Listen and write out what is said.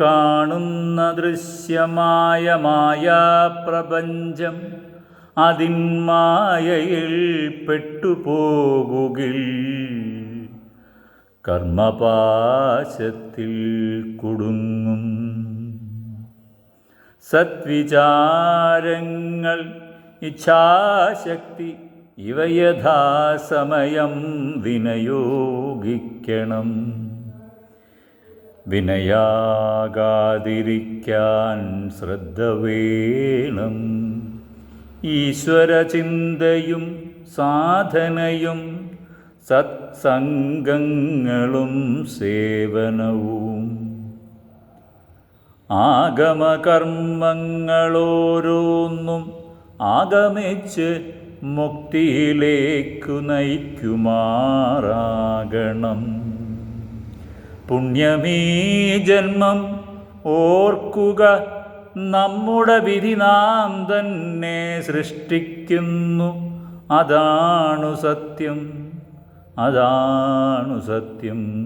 കാണുന്ന ദൃശ്യമായ മായാപ്രപഞ്ചം അതിന്മായയിൽ പെട്ടുപോകുകിൽ കർമ്മപാശത്തിൽ കുടുങ്ങും. സത്വിചാരങ്ങൾ ഇച്ഛാശക്തി ഇവ യഥാസമയം വിനയോഗിക്കണം. വിനയാകാതിരിക്കാൻ ശ്രദ്ധ വേണം. ഈശ്വരചിന്തയും സാധനയും സത്സംഗങ്ങളും സേവനവും. ആഗമകർമ്മങ്ങളോരോന്നും ആഗമിച്ച് മുക്തിയിലേക്കു നയിക്കുമാറാകണം. പുണ്യമീ ജന്മം. ഓർക്കുക നമ്മുടെ വിധി നാം തന്നെ സൃഷ്ടിക്കുന്നു. അതാണു സത്യം. അതാണു സത്യം.